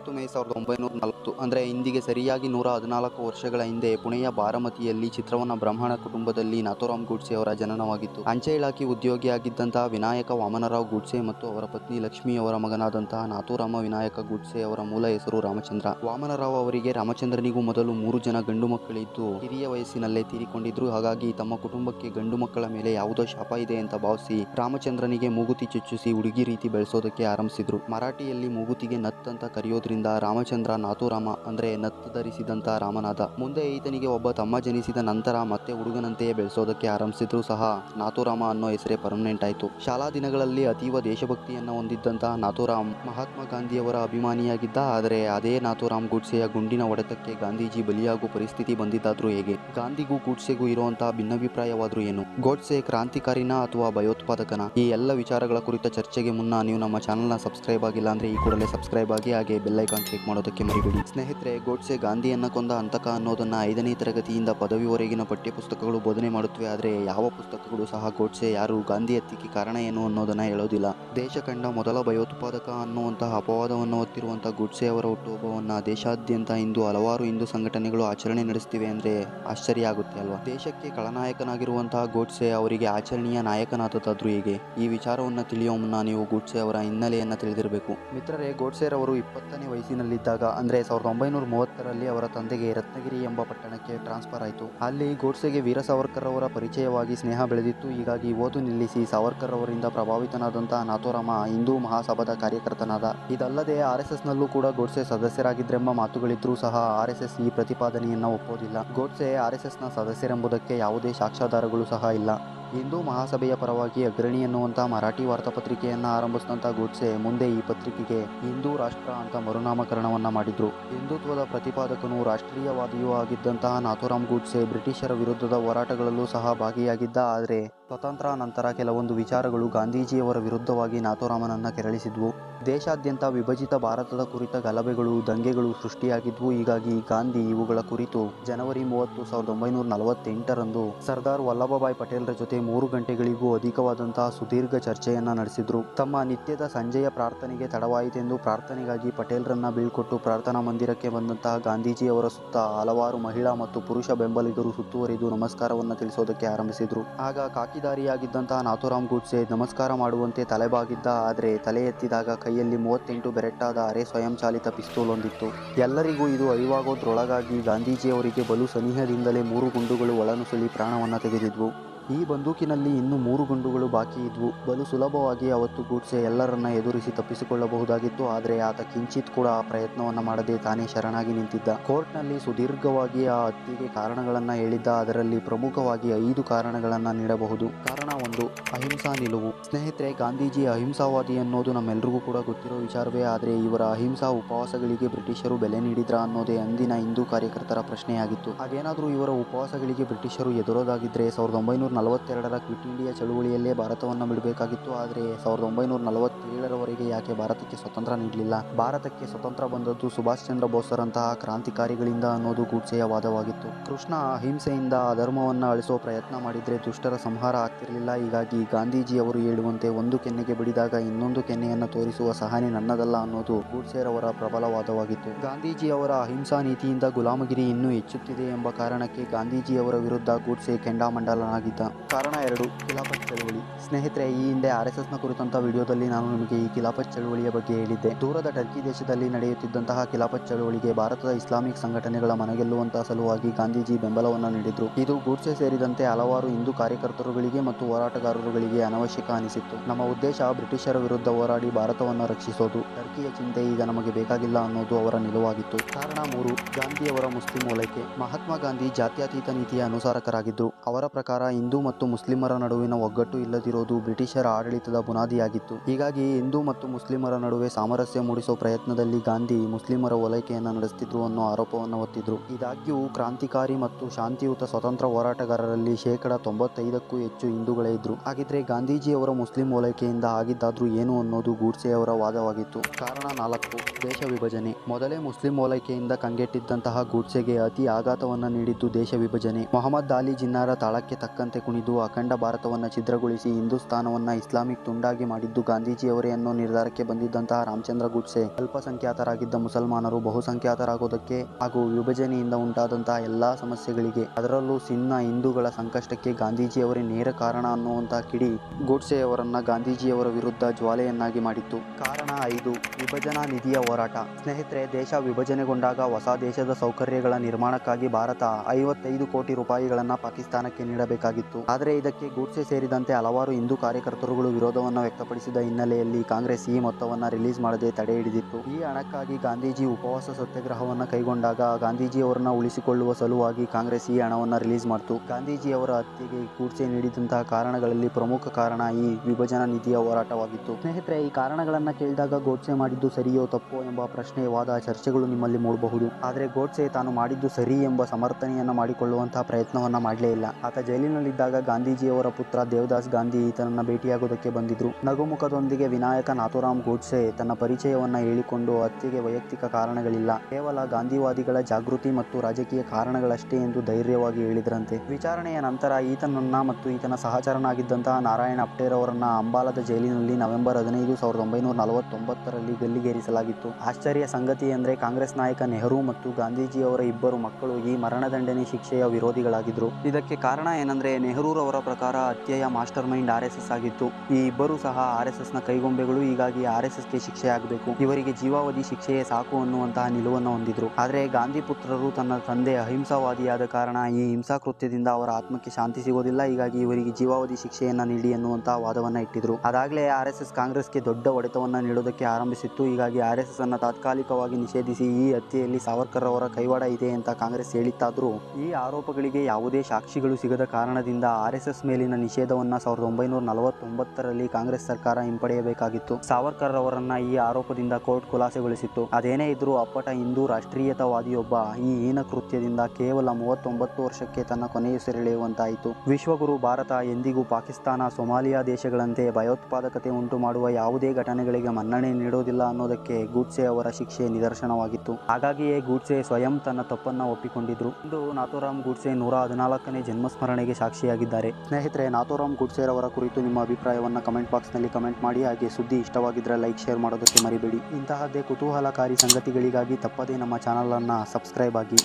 ಹತ್ತೊಂಬತ್ತು ಮೇ ಸಾವಿರದ ಒಂಬೈನೂರ ನಲವತ್ತು, ಅಂದರೆ ಇಂದಿಗೆ ಸರಿಯಾಗಿ ನೂರ ಹದಿನಾಲ್ಕು ವರ್ಷಗಳ ಹಿಂದೆ ಪುಣೆಯ ಬಾರಮತಿಯಲ್ಲಿ ಚಿತ್ರವನ ಬ್ರಾಹ್ಮಣ ಕುಟುಂಬದಲ್ಲಿ ನಾಥೋರಾಮ್ ಗೂಡ್ಸೆ ಅವರ ಜನನವಾಗಿತ್ತು. ಅಂಚೆ ಇಲಾಖೆ ಉದ್ಯೋಗಿಯಾಗಿದ್ದಂತಹ ವಿನಾಯಕ ವಾಮನರಾವ್ ಗೂಡ್ಸೆ ಮತ್ತು ಅವರ ಪತ್ನಿ ಲಕ್ಷ್ಮಿ ಅವರ ಮಗನಾದಂತಹ ನಾಥೋರಾಮ ವಿನಾಯಕ ಗೂಡ್ಸೆ ಅವರ ಮೂಲ ಹೆಸರು ರಾಮಚಂದ್ರ. ವಾಮನರಾವ್ ಅವರಿಗೆ ರಾಮಚಂದ್ರನಿಗೂ ಮೊದಲು ಮೂರು ಜನ ಗಂಡು ಮಕ್ಕಳಿದ್ದು, ಹಿರಿಯ ವಯಸ್ಸಿನಲ್ಲೇ ತೀರಿಕೊಂಡಿದ್ರು. ಹಾಗಾಗಿ ತಮ್ಮ ಕುಟುಂಬಕ್ಕೆ ಗಂಡು ಮಕ್ಕಳ ಮೇಲೆ ಯಾವುದೋ ಶಾಪ ಇದೆ ಅಂತ ಭಾವಿಸಿ ರಾಮಚಂದ್ರನಿಗೆ ಮೂಗುತಿ ಚುಚ್ಚಿಸಿ ಹುಡುಗಿ ರೀತಿ ಬೆಳೆಸೋದಕ್ಕೆ ಆರಂಭಿಸಿದ್ರು. ಮರಾಠಿಯಲ್ಲಿ ಮೂಗುತಿಗೆ ನತ್ ಅಂತ ಕರೆಯೋದ್ರಿಂದ ರಾಮಚಂದ್ರ ನಾಥುರಾಮ ಅಂದ್ರೆ ನತ್ತು ಧರಿಸಿದಂತ ರಾಮನಾಥ. ಮುಂದೆ ಈತನಿಗೆ ಒಬ್ಬ ತಮ್ಮ ಜನಿಸಿದ ನಂತರ ಮತ್ತೆ ಹುಡುಗನಂತೆಯೇ ಬೆಳೆಸೋದಕ್ಕೆ ಆರಂಭಿಸಿದ್ರು ಸಹ ನಾಥುರಾಮ ಅನ್ನೋ ಹೆಸರೇ ಪರ್ಮನೆಂಟ್ ಆಯ್ತು. ಶಾಲಾ ದಿನಗಳಲ್ಲಿ ಅತೀವ ದೇಶಭಕ್ತಿಯನ್ನು ಹೊಂದಿದ್ದಂತಹ ನಾಥುರಾಮ್ ಮಹಾತ್ಮ ಗಾಂಧಿಯವರ ಅಭಿಮಾನಿಯಾಗಿದ್ದ, ಆದರೆ ಅದೇ ನಾಥುರಾಮ್ ಗೂಡ್ಸೆಯ ಗುಂಡಿನ ಒಡೆತಕ್ಕೆ ಗಾಂಧೀಜಿ ಬಲಿಯಾಗುವ ಪರಿಸ್ಥಿತಿ ಬಂದಿದ್ದಾದ್ರೂ ಹೇಗೆ? ಗಾಂಧಿಗೂ ಗೂಡ್ಸೆಗೂ ಇರುವಂತಹ ಭಿನ್ನಾಭಿಪ್ರಾಯವಾದ್ರೂ ಏನು? ಗೋಡ್ಸೆ ಕ್ರಾಂತಿಕಾರಿನ ಅಥವಾ ಭಯೋತ್ಪಾದಕನ? ಈ ಎಲ್ಲ ವಿಚಾರಗಳ ಕುರಿತ ಚರ್ಚೆಗೆ ಮುನ್ನ ನೀವು ನಮ್ಮ ಚಾನಲ್ನ ಸಬ್ಸ್ಕ್ರೈಬ್ ಆಗಿಲ್ಲ ಅಂದ್ರೆ ಈ ಕೂಡಲೇ ಸಬ್ಸ್ಕ್ರೈಬ್ ಆಗಿ, ಹಾಗೆ ಬೆಲ್ಲೈಕಾನ್ ಕ್ಲಿಕ್ ಮಾಡೋದಕ್ಕೆ ಮರಿಬೇಡಿ. ಸ್ನೇಹಿತರೆ, ಗೋಡ್ಸೆ ಗಾಂಧಿಯನ್ನ ಕೊಂದ ಹಂತಕ ಅನ್ನೋದನ್ನ ಐದನೇ ತರಗತಿಯಿಂದ ಪದವಿವರೆಗಿನ ಪಠ್ಯಪುಸ್ತಕಗಳು ಬೋಧನೆ ಮಾಡುತ್ತವೆ. ಆದರೆ ಯಾವ ಪುಸ್ತಕಗಳು ಸಹ ಗೋಡ್ಸೆ ಯಾರು ಗಾಂಧಿ ಹತ್ಯೆಗೆ ಕಾರಣ ಏನು ಅನ್ನೋದನ್ನ ಹೇಳೋದಿಲ್ಲ. ದೇಶ ಕಂಡ ಮೊದಲ ಭಯೋತ್ಪಾದಕ ಅನ್ನುವಂತಹ ಅಪವಾದವನ್ನು ಹೊತ್ತಿರುವಂತಹ ಗೋಡ್ಸೆ ಅವರ ಹುಟ್ಟುಹಬ್ಬವನ್ನ ದೇಶಾದ್ಯಂತ ಇಂದು ಹಲವಾರು ಹಿಂದೂ ಸಂಘಟನೆಗಳು ಆಚರಣೆ ನಡೆಸ್ತಿವೆ ಅಂದ್ರೆ ಆಶ್ಚರ್ಯ ಆಗುತ್ತೆ ಅಲ್ವಾ? ದೇಶಕ್ಕೆ ಕಳನಾಯಕನಾಗಿರುವಂತಹ ಗೋಡ್ಸೆ ಅವರಿಗೆ ಆಚರಣೀಯ ನಾಯಕನಾದದಾದ್ರು ಹೇಗೆ? ಈ ವಿಚಾರವನ್ನ ತಿಳಿಯೋ ಮುನ್ನ ನೀವು ಗೋಡ್ಸೆ ಅವರ ಹಿನ್ನೆಲೆಯನ್ನ ತಿಳಿದಿರಬೇಕು. ಮಿತ್ರರೇ, ಗೋಡ್ಸೆರವರು ಇಪ್ಪತ್ತನೇ ವಯಸ್ಸಿನಲ್ಲಿದ್ದಾಗ, ಅಂದರೆ ಸಾವಿರದ ಒಂಬೈನೂರ ಮೂವತ್ತರಲ್ಲಿ ಅವರ ತಂದೆಗೆ ರತ್ನಗಿರಿ ಎಂಬ ಪಟ್ಟಣಕ್ಕೆ ಟ್ರಾನ್ಸ್ಫರ್ ಆಯಿತು. ಅಲ್ಲಿ ಗೋಡ್ಸೆಗೆ ವೀರ ಸಾವರ್ಕರ್ ಅವರ ಪರಿಚಯವಾಗಿ ಸ್ನೇಹ ಬೆಳೆದಿತ್ತು. ಹೀಗಾಗಿ ಓದು ನಿಲ್ಲಿಸಿ ಸಾವರ್ಕರ್ ಅವರಿಂದ ಪ್ರಭಾವಿತನಾದಂತಹ ನಾಥೋರಾಮ ಹಿಂದೂ ಮಹಾಸಭಾದ ಕಾರ್ಯಕರ್ತನಾದ. ಇದಲ್ಲದೆ ಆರ್ ನಲ್ಲೂ ಕೂಡ ಗೋಡ್ಸೆ ಸದಸ್ಯರಾಗಿದ್ದರೆಂಬ ಮಾತುಗಳಿದ್ರೂ ಸಹ ಆರ್ ಈ ಪ್ರತಿಪಾದನೆಯನ್ನು ಒಪ್ಪೋದಿಲ್ಲ. ಗೋಡ್ಸೆ ಆರ್ ಎಸ್ ಎಸ್ನ ಸದಸ್ಯರೆಂಬುದಕ್ಕೆ ಯಾವುದೇ ಸಾಕ್ಷ್ಯಾಧಾರಗಳು ಸಹ ಇಲ್ಲ. ಹಿಂದೂ ಮಹಾಸಭೆಯ ಪರವಾಗಿ ಅಗ್ರಣಿ ಎನ್ನುವಂಥ ಮರಾಠಿ ವಾರ್ತಾಪತ್ರಿಕೆಯನ್ನು ಆರಂಭಿಸಿದಂಥ ಗೋಡ್ಸೆ ಮುಂದೆ ಈ ಪತ್ರಿಕೆಗೆ ಹಿಂದೂ ರಾಷ್ಟ್ರ ಅಂತ ಮರುನಾಮಕರಣವನ್ನ ಮಾಡಿದ್ರು. ಹಿಂದುತ್ವದ ಪ್ರತಿಪಾದಕನು ರಾಷ್ಟ್ರೀಯವಾದಿಯೂ ಆಗಿದ್ದಂತಹ ನಾಥೋರಾಮ್ ಗೂಡ್ಸೆ ಬ್ರಿಟಿಷರ ವಿರುದ್ಧದ ಹೋರಾಟಗಳಲ್ಲೂ ಸಹ ಭಾಗಿಯಾಗಿದ್ದ, ಆದರೆ ಸ್ವತಂತ್ರ ನಂತರ ಕೆಲವೊಂದು ವಿಚಾರಗಳು ಗಾಂಧೀಜಿಯವರ ವಿರುದ್ಧವಾಗಿ ನಾಥೂರಾಮನನ್ನು ಕೆರಳಿಸಿದ್ವು. ದೇಶಾದ್ಯಂತ ವಿಭಜಿತ ಭಾರತದ ಕುರಿತ ಗಲಭೆಗಳು, ದಂಗೆಗಳು ಸೃಷ್ಟಿಯಾಗಿದ್ವು. ಹೀಗಾಗಿ ಗಾಂಧಿ ಇವುಗಳ ಕುರಿತು ಜನವರಿ ಮೂವತ್ತು, ಸಾವಿರದ ಒಂಬೈನೂರ ನಲವತ್ತೆಂಟರಂದು ಸರ್ದಾರ್ ವಲ್ಲಭಭಾಯ್ ಪಟೇಲ್ರ ಜೊತೆ ಮೂರು ಗಂಟೆಗಳಿಗೂ ಅಧಿಕವಾದಂತಹ ಸುದೀರ್ಘ ಚರ್ಚೆಯನ್ನ ನಡೆಸಿದ್ರು. ತಮ್ಮ ನಿತ್ಯದ ಸಂಜೆಯ ಪ್ರಾರ್ಥನೆಗೆ ತಡವಾಯಿತೆಂದು ಪ್ರಾರ್ಥನೆಗಾಗಿ ಪಟೇಲ್ರನ್ನ ಬೀಳ್ಕೊಟ್ಟು ಪ್ರಾರ್ಥನಾ ಮಂದಿರಕ್ಕೆ ಬಂದಂತಹ ಗಾಂಧೀಜಿಯವರ ಸುತ್ತ ಹಲವಾರು ಮಹಿಳಾ ಮತ್ತು ಪುರುಷ ಬೆಂಬಲಿಗರು ಸುತ್ತುವರಿದು ನಮಸ್ಕಾರವನ್ನು ತಿಳಿಸೋದಕ್ಕೆ ಆರಂಭಿಸಿದ್ರು. ಆಗ ಕಾಕಿದಾರಿಯಾಗಿದ್ದಂತಹ ನಾಥುರಾಮ್ ಗೂಡ್ಸೆ ನಮಸ್ಕಾರ ಮಾಡುವಂತೆ ತಲೆಬಾಗಿದ್ದ, ಆದರೆ ತಲೆ ಎತ್ತಿದಾಗ ಕೈಯಲ್ಲಿ ಮೂವತ್ತೆಂಟು ಬೆರೆಟ್ಟಾದ ಅರೆ ಸ್ವಯಂಚಾಲಿತ ಪಿಸ್ತೂಲ್ ಹೊಂದಿತ್ತು. ಎಲ್ಲರಿಗೂ ಇದು ಅರಿವಾಗೋದ್ರೊಳಗಾಗಿ ಗಾಂಧೀಜಿಯವರಿಗೆ ಬಲು ಸನಿಹದಿಂದಲೇ ಮೂರು ಗುಂಡುಗಳು ಒಳನುಸುಳಿ ಪ್ರಾಣವನ್ನು ತೆಗೆದಿದ್ವು. ಈ ಬಂದೂಕಿನಲ್ಲಿ ಇನ್ನೂ ಮೂರು ಗುಂಡುಗಳು ಬಾಕಿ ಇದ್ವು. ಬಲು ಸುಲಭವಾಗಿ ಅವತ್ತು ಗೂಡ್ಸೆ ಎಲ್ಲರನ್ನ ಎದುರಿಸಿ ತಪ್ಪಿಸಿಕೊಳ್ಳಬಹುದಾಗಿತ್ತು. ಆದರೆ ಆತ ಕಿಂಚಿತ್ ಕೂಡ ಆ ಪ್ರಯತ್ನವನ್ನ ಮಾಡದೆ ತಾನೇ ಶರಣಾಗಿ ನಿಂತಿದ್ದ. ಕೋರ್ಟ್ನಲ್ಲಿ ಸುದೀರ್ಘವಾಗಿ ಆ ಹತ್ಯೆಗೆ ಕಾರಣಗಳನ್ನ ಹೇಳಿದ್ದ. ಅದರಲ್ಲಿ ಪ್ರಮುಖವಾಗಿ ಐದು ಕಾರಣಗಳನ್ನ ನೀಡಬಹುದು. ಕಾರಣ ಒಂದು, ಅಹಿಂಸಾ ನಿಲುವು. ಸ್ನೇಹಿತರೆ, ಗಾಂಧೀಜಿ ಅಹಿಂಸಾವಾದಿ ಅನ್ನೋದು ನಮ್ಮೆಲ್ಲರಿಗೂ ಕೂಡ ಗೊತ್ತಿರೋ ವಿಚಾರವೇ. ಆದರೆ ಇವರ ಅಹಿಂಸಾ ಉಪವಾಸಗಳಿಗೆ ಬ್ರಿಟಿಷರು ಬೆಲೆ ನೀಡಿದ್ರ ಅನ್ನೋದೇ ಅಂದಿನ ಹಿಂದೂ ಕಾರ್ಯಕರ್ತರ ಪ್ರಶ್ನೆಯಾಗಿತ್ತು. ಹಾಗೇನಾದರೂ ಇವರ ಉಪವಾಸಗಳಿಗೆ ಬ್ರಿಟಿಷರು ಎದುರೋದಾಗಿದ್ರೆ ಸಾವಿರದ ಒಂಬೈನೂರ ನಲವತ್ತೆರಡರ ಕ್ವಿಟ್ ಇಂಡಿಯಾ ಚಳುವಳಿಯಲ್ಲೇ ಭಾರತವನ್ನು ಬಿಡಬೇಕಾಗಿತ್ತು. ಆದರೆ ಸಾವಿರದ ಒಂಬೈನೂರ ನಲವತ್ತೇಳರವರೆಗೆ ಯಾಕೆ ಭಾರತಕ್ಕೆ ಸ್ವತಂತ್ರ ನೀಡಲಿಲ್ಲ? ಭಾರತಕ್ಕೆ ಸ್ವತಂತ್ರ ಬಂದದ್ದು ಸುಭಾಷ್ ಚಂದ್ರ ಬೋಸರಂತಹ ಕ್ರಾಂತಿಕಾರಿಗಳಿಂದ ಅನ್ನೋದು ಗೂಡ್ಸೆಯ ವಾದವಾಗಿತ್ತು. ಕೃಷ್ಣ ಅಹಿಂಸೆಯಿಂದ ಅಧರ್ಮವನ್ನು ಅಳಿಸೋ ಪ್ರಯತ್ನ ಮಾಡಿದ್ರೆ ದುಷ್ಟರ ಸಂಹಾರ ಆಗ್ತಿರಲಿಲ್ಲ. ಹೀಗಾಗಿ ಗಾಂಧೀಜಿ ಅವರು ಹೇಳುವಂತೆ ಒಂದು ಕೆನ್ನೆಗೆ ಬಿಡಿದಾಗ ಇನ್ನೊಂದು ಕೆನ್ನೆಯನ್ನು ತೋರಿಸುವ ಸಹನೆ ನನ್ನದಲ್ಲ ಅನ್ನೋದು ಗೂಡ್ಸೆರವರ ಪ್ರಬಲ ವಾದವಾಗಿತ್ತು. ಗಾಂಧೀಜಿ ಅವರ ಅಹಿಂಸಾ ನೀತಿಯಿಂದ ಗುಲಾಮಗಿರಿ ಇನ್ನೂ ಹೆಚ್ಚುತ್ತಿದೆ ಎಂಬ ಕಾರಣಕ್ಕೆ ಗಾಂಧೀಜಿಯವರ ವಿರುದ್ಧ ಗೂಡ್ಸೆ ಕೆಂಡಾಮಂಡಲನಾಗಿದ್ದ. ಕಾರಣ ಎರಡು, ಖಿಲಾಫತ್ ಚಳುವಳಿ. ಸ್ನೇಹಿತರೆ, ಈ ಹಿಂದೆ ಆರ್ ಎಸ್ ಎಸ್ನ ಕುರಿತಂತ ವಿಡಿಯೋದಲ್ಲಿ ನಾನು ನಿಮಗೆ ಈ ಖಿಲಾಫತ್ ಚಳುವಳಿಯ ಬಗ್ಗೆ ಹೇಳಿದ್ದೆ. ದೂರದ ಟರ್ಕಿ ದೇಶದಲ್ಲಿ ನಡೆಯುತ್ತಿದ್ದಂತಹ ಖಿಲಾಫತ್ ಚಳುವಳಿಗೆ ಭಾರತದ ಇಸ್ಲಾಮಿಕ್ ಸಂಘಟನೆಗಳ ಮನಗೆಲ್ಲುವಂತಹ ಸಲುವಾಗಿ ಗಾಂಧೀಜಿ ಬೆಂಬಲವನ್ನು ನೀಡಿದ್ರು. ಇದು ಗೂಡ್ಸೆ ಸೇರಿದಂತೆ ಹಲವಾರು ಹಿಂದೂ ಕಾರ್ಯಕರ್ತರುಗಳಿಗೆ ಮತ್ತು ಹೋರಾಟಗಾರರುಗಳಿಗೆ ಅನವಶ್ಯಕ ಅನಿಸಿತ್ತು. ನಮ್ಮ ಉದ್ದೇಶ ಬ್ರಿಟಿಷರ ವಿರುದ್ಧ ಹೋರಾಡಿ ಭಾರತವನ್ನು ರಕ್ಷಿಸೋದು. ಟರ್ಕಿಯ ಚಿಂತೆ ಈಗ ನಮಗೆ ಬೇಕಾಗಿಲ್ಲ ಅನ್ನೋದು ಅವರ ನಿಲುವಾಗಿತ್ತು. ಕಾರಣ ಮೂರು ಗಾಂಧಿಯವರ ಮುಸ್ಲಿಂ ಓಲೈಕೆ. ಮಹಾತ್ಮ ಗಾಂಧಿ ಜಾತ್ಯತೀತ ನೀತಿಯ ಅನುಸಾರಕರಾಗಿದ್ದರು ಅವರ ಪ್ರಕಾರ ಮತ್ತು ಮುಸ್ಲಿಮರ ನಡುವಿನ ಒಗ್ಗಟ್ಟು ಇಲ್ಲದಿರೋದು ಬ್ರಿಟಿಷರ ಆಡಳಿತದ ಬುನಾದಿಯಾಗಿತ್ತು. ಹೀಗಾಗಿ ಹಿಂದೂ ಮತ್ತು ಮುಸ್ಲಿಮರ ನಡುವೆ ಸಾಮರಸ್ಯ ಮೂಡಿಸುವ ಪ್ರಯತ್ನದಲ್ಲಿ ಗಾಂಧಿ ಮುಸ್ಲಿಮರ ಓಲೈಕೆಯನ್ನು ನಡೆಸುತ್ತಿದ್ರು ಅನ್ನೋ ಆರೋಪವನ್ನು ಹೊತ್ತಿದ್ರು. ಇದಾಗ್ಯೂ ಕ್ರಾಂತಿಕಾರಿ ಮತ್ತು ಶಾಂತಿಯುತ ಸ್ವತಂತ್ರ ಹೋರಾಟಗಾರರಲ್ಲಿ ಶೇಕಡ ತೊಂಬತ್ತೈದಕ್ಕೂ ಹೆಚ್ಚು ಹಿಂದೂಗಳೇ ಇದ್ರು. ಹಾಗಿದ್ರೆ ಗಾಂಧೀಜಿಯವರ ಮುಸ್ಲಿಂ ಓಲೈಕೆಯಿಂದ ಆಗಿದ್ದಾದ್ರೂ ಏನು ಅನ್ನೋದು ಗೂಡ್ಸೆಯವರ ವಾದವಾಗಿತ್ತು. ಕಾರಣ ನಾಲ್ಕು, ದೇಶ ವಿಭಜನೆ. ಮೊದಲೇ ಮುಸ್ಲಿಂ ಓಲೈಕೆಯಿಂದ ಕಂಗೆಟ್ಟಿದ್ದಂತಹ ಗೂಡ್ಸೆಗೆ ಅತಿ ಆಘಾತವನ್ನ ನೀಡಿದ್ದು ದೇಶ ವಿಭಜನೆ. ಮೊಹಮ್ಮದ್ ಅಲಿ ಜಿನ್ನಾರ ತಾಳಕ್ಕೆ ತಕ್ಕಂತೆ ಎತ್ತರಕ್ಕೆ ಕುಣಿದು ಅಖಂಡ ಭಾರತವನ್ನು ಛಿದ್ರಗೊಳಿಸಿ ಹಿಂದೂಸ್ತಾನವನ್ನು ಇಸ್ಲಾಮಿಕ್ ತುಂಡಾಗಿ ಮಾಡಿದ್ದು ಗಾಂಧೀಜಿಯವರೇ ಅನ್ನೋ ನಿರ್ಧಾರಕ್ಕೆ ಬಂದಿದ್ದಂತಹ ರಾಮಚಂದ್ರ ಗುಡ್ಸೆ. ಅಲ್ಪಸಂಖ್ಯಾತರಾಗಿದ್ದ ಮುಸಲ್ಮಾನರು ಬಹುಸಂಖ್ಯಾತರಾಗೋದಕ್ಕೆ ಹಾಗೂ ವಿಭಜನೆಯಿಂದ ಉಂಟಾದಂತಹ ಎಲ್ಲಾ ಸಮಸ್ಯೆಗಳಿಗೆ ಅದರಲ್ಲೂ ಸಿನ್ನ ಹಿಂದೂಗಳ ಸಂಕಷ್ಟಕ್ಕೆ ಗಾಂಧೀಜಿಯವರೇ ನೇರ ಕಾರಣ ಅನ್ನುವಂತಹ ಕಿಡಿ ಗೋಡ್ಸೆಯವರನ್ನ ಗಾಂಧೀಜಿಯವರ ವಿರುದ್ಧ ಜ್ವಾಲೆಯನ್ನಾಗಿ ಮಾಡಿತ್ತು. ಕಾರಣ ಐದು, ವಿಭಜನಾ ನಿಧಿಯ ಹೋರಾಟ. ಸ್ನೇಹಿತರೆ, ದೇಶ ವಿಭಜನೆಗೊಂಡಾಗ ಹೊಸ ದೇಶದ ಸೌಕರ್ಯಗಳ ನಿರ್ಮಾಣಕ್ಕಾಗಿ ಭಾರತ ಐವತ್ತೈದು ಕೋಟಿ ರೂಪಾಯಿಗಳನ್ನು ಪಾಕಿಸ್ತಾನಕ್ಕೆ ನೀಡಬೇಕಾಗಿತ್ತು. ಆದರೆ ಇದಕ್ಕೆ ಗೂಡ್ಸೆ ಸೇರಿದಂತೆ ಹಲವಾರು ಹಿಂದೂ ಕಾರ್ಯಕರ್ತರುಗಳು ವಿರೋಧವನ್ನು ವ್ಯಕ್ತಪಡಿಸಿದ ಹಿನ್ನೆಲೆಯಲ್ಲಿ ಕಾಂಗ್ರೆಸ್ ಈ ಮೊತ್ತವನ್ನು ರಿಲೀಸ್ ಮಾಡದೆ ತಡೆ ಹಿಡಿದಿತ್ತು. ಈ ಹಣಕ್ಕಾಗಿ ಗಾಂಧೀಜಿ ಉಪವಾಸ ಸತ್ಯಾಗ್ರಹವನ್ನು ಕೈಗೊಂಡಾಗ ಗಾಂಧೀಜಿಯವರನ್ನ ಉಳಿಸಿಕೊಳ್ಳುವ ಸಲುವಾಗಿ ಕಾಂಗ್ರೆಸ್ ಈ ಹಣವನ್ನು ರಿಲೀಸ್ ಮಾಡಿತು. ಗಾಂಧೀಜಿ ಅವರ ಹತ್ಯೆಗೆ ಗೂಡ್ಸೆ ನೀಡಿದಂತಹ ಕಾರಣಗಳಲ್ಲಿ ಪ್ರಮುಖ ಕಾರಣ ಈ ವಿಭಜನಾ ನಿಧಿಯ ಹೋರಾಟವಾಗಿತ್ತು. ಸ್ನೇಹಿತರೆ, ಈ ಕಾರಣಗಳನ್ನು ಕೇಳಿದಾಗ ಗೋಡ್ಸೆ ಮಾಡಿದ್ದು ಸರಿಯೋ ತಪ್ಪೋ ಎಂಬ ಪ್ರಶ್ನೆ ವಾದ ಚರ್ಚೆಗಳು ನಿಮ್ಮಲ್ಲಿ ಮೂಡಬಹುದು. ಆದರೆ ಗೋಡ್ಸೆ ತಾನು ಮಾಡಿದ್ದು ಸರಿ ಎಂಬ ಸಮರ್ಥನೆಯನ್ನು ಮಾಡಿಕೊಳ್ಳುವಂತಹ ಪ್ರಯತ್ನವನ್ನ ಮಾಡಲೇ ಇಲ್ಲ. ಆತ ಜೈಲಿನಲ್ಲಿದ್ದಾಗ ಗಾಂಧೀಜಿಯವರ ಪುತ್ರ ದೇವದಾಸ್ ಗಾಂಧಿ ಈತನನ್ನು ಭೇಟಿಯಾಗುವುದಕ್ಕೆ ಬಂದಿದ್ರು. ನಗುಮುಖದೊಂದಿಗೆ ವಿನಾಯಕ ನಾಥುರಾಮ್ ಗೋಡ್ಸೆ ತನ್ನ ಪರಿಚಯವನ್ನ ಹೇಳಿಕೊಂಡು ಹತ್ಯೆಗೆ ವೈಯಕ್ತಿಕ ಕಾರಣಗಳಿಲ್ಲ. ಕೇವಲ ಗಾಂಧಿವಾದಿಗಳ ಜಾಗೃತಿ ಮತ್ತು ರಾಜಕೀಯ ಕಾರಣಗಳಷ್ಟೇ ಎಂದು ಧೈರ್ಯವಾಗಿ ಹೇಳಿದ್ರಂತೆ. ವಿಚಾರಣೆಯ ನಂತರ ಈತನನ್ನ ಮತ್ತು ಈತನ ಸಹಚರನಾಗಿದ್ದಂತಹ ನಾರಾಯಣ ಅಪ್ಟೇರ್ ಅವರನ್ನ ಅಂಬಾಲದ ಜೈಲಿನಲ್ಲಿ ನವೆಂಬರ್ ಹದಿನೈದು ಸಾವಿರದ ಒಂಬೈನೂರ ನಲವತ್ತೊಂಬತ್ತರಲ್ಲಿ ಗಲ್ಲಿಗೇರಿಸಲಾಗಿತ್ತು. ಆಶ್ಚರ್ಯ ಸಂಗತಿ ಎಂದರೆ ಕಾಂಗ್ರೆಸ್ ನಾಯಕ ನೆಹರು ಮತ್ತು ಗಾಂಧೀಜಿಯವರ ಇಬ್ಬರು ಮಕ್ಕಳು ಈ ಮರಣದಂಡನೆ ಶಿಕ್ಷೆಯ ವಿರೋಧಿಗಳಾಗಿದ್ದರು ಇದಕ್ಕೆ ಕಾರಣ ಏನಂದ್ರೆ ನೆಹರೂರವರ ಪ್ರಕಾರ ಹತ್ಯೆಯ ಮಾಸ್ಟರ್ ಮೈಂಡ್ ಆರ್ ಎಸ್ ಆಗಿತ್ತು. ಈ ಇಬ್ಬರು ಸಹ ಆರ್ ಎಸ್ನ ಕೈಗೊಂಬೆಗಳು, ಹೀಗಾಗಿ ಆರ್ ಎಸ್ ಶಿಕ್ಷೆ ಆಗಬೇಕು. ಇವರಿಗೆ ಜೀವಾವಧಿ ಶಿಕ್ಷೆಯೇ ಸಾಕು ಅನ್ನುವಂತಹ ನಿಲುವನ್ನು ಹೊಂದಿದ್ರು. ಆದರೆ ಗಾಂಧಿ ಪುತ್ರರು ತನ್ನ ತಂದೆ ಅಹಿಂಸಾವಾದಿಯಾದ ಕಾರಣ ಈ ಹಿಂಸಾ ಕೃತ್ಯದಿಂದ ಅವರ ಆತ್ಮಕ್ಕೆ ಶಾಂತಿ ಸಿಗೋದಿಲ್ಲ. ಹೀಗಾಗಿ ಇವರಿಗೆ ಜೀವಾವಧಿ ಶಿಕ್ಷೆಯನ್ನ ನೀಡಿ ಎನ್ನುವಂತಹ ವಾದವನ್ನ ಇಟ್ಟಿದ್ರು. ಅದಾಗಲೇ ಆರ್ ಎಸ್ ಎಸ್ ಕಾಂಗ್ರೆಸ್ಗೆ ದೊಡ್ಡ ಹೊಡೆತವನ್ನ ನೀಡೋದಕ್ಕೆ ಆರಂಭಿಸಿತ್ತು. ಹೀಗಾಗಿ ಆರ್ ಎಸ್ ಅನ್ನ ತಾತ್ಕಾಲಿಕವಾಗಿ ನಿಷೇಧಿಸಿ ಈ ಹತ್ಯೆಯಲ್ಲಿ ಸಾವರ್ಕರ್ ಅವರ ಕೈವಾಡ ಇದೆ ಅಂತ ಕಾಂಗ್ರೆಸ್ ಹೇಳಿತ್ತಾದ್ರೂ ಈ ಆರೋಪಗಳಿಗೆ ಯಾವುದೇ ಸಾಕ್ಷಿಗಳು ಸಿಗದ ಕಾರಣದಿಂದ ಆರ್ ಎಸ್ ಎಸ್ ಮೇಲಿನ ನಿಷೇಧವನ್ನು ಸಾವಿರದ ಒಂಬೈನೂರ ನಲವತ್ತೊಂಬತ್ತರಲ್ಲಿ ಕಾಂಗ್ರೆಸ್ ಸರ್ಕಾರ ಹಿಂಪಡೆಯಬೇಕಾಗಿತ್ತು. ಸಾವರ್ಕರ್ ಅವರನ್ನ ಈ ಆರೋಪದಿಂದ ಕೋರ್ಟ್ ಖುಲಾಸೆಗೊಳಿಸಿತ್ತು. ಅದೇನೇ ಇದ್ರೂ ಅಪ್ಪಟ ಹಿಂದೂ ರಾಷ್ಟ್ರೀಯತಾವಾದಿಯೊಬ್ಬ ಈ ಹೀನ ಕೃತ್ಯದಿಂದ ಕೇವಲ ಮೂವತ್ತೊಂಬತ್ತು ವರ್ಷಕ್ಕೆ ತನ್ನ ಕೊನೆಯುಸಿರೆಳೆಯುವಂತಾಯಿತು ವಿಶ್ವಗುರು ಭಾರತ ಎಂದಿಗೂ ಪಾಕಿಸ್ತಾನ, ಸೊಮಾಲಿಯಾ ದೇಶಗಳಂತೆ ಭಯೋತ್ಪಾದಕತೆ ಉಂಟು ಮಾಡುವ ಯಾವುದೇ ಘಟನೆಗಳಿಗೆ ಮನ್ನಣೆ ನೀಡೋದಿಲ್ಲ ಅನ್ನೋದಕ್ಕೆ ಗೂಡ್ಸೆ ಅವರ ಶಿಕ್ಷೆ ನಿದರ್ಶನವಾಗಿತ್ತು. ಹಾಗಾಗಿಯೇ ಗೂಡ್ಸೆ ಸ್ವಯಂ ತನ್ನ ತಪ್ಪನ್ನ ಒಪ್ಪಿಕೊಂಡಿದ್ರು. ಇಂದು ನಾಥೋರಾಮ್ ಗೂಡ್ಸೆ ನೂರ ಹದಿನಾಲ್ಕನೇ ಜನ್ಮಸ್ಮರಣೆಗೆ ಸಾಕ್ಷಿಯಾಗಿದ್ದಾರೆ ಸ್ನೇಹಿತರೆ, ನಾಥೋರಾಮ್ ಗೂಡ್ಸೆರವರ ಕುರಿತು ನಿಮ್ಮ ಅಭಿಪ್ರಾಯವನ್ನು ಕಮೆಂಟ್ ಬಾಕ್ಸ್ನಲ್ಲಿ ಕಮೆಂಟ್ ಮಾಡಿ, ಹಾಗೆ ಸುದ್ದಿ ಇಷ್ಟವಾಗಿದ್ದರೆ ಲೈಕ್, ಶೇರ್ ಮಾಡೋದಕ್ಕೆ ಮರಿಬೇಡಿ. ಇಂತಹದ್ದೇ ಕುತೂಹಲಕಾರಿ ಸಂಗತಿಗಳಿಗಾಗಿ ತಪ್ಪದೇ ನಮ್ಮ ಚಾನಲನ್ನು ಸಬ್ಸ್ಕ್ರೈಬ್ ಆಗಿ.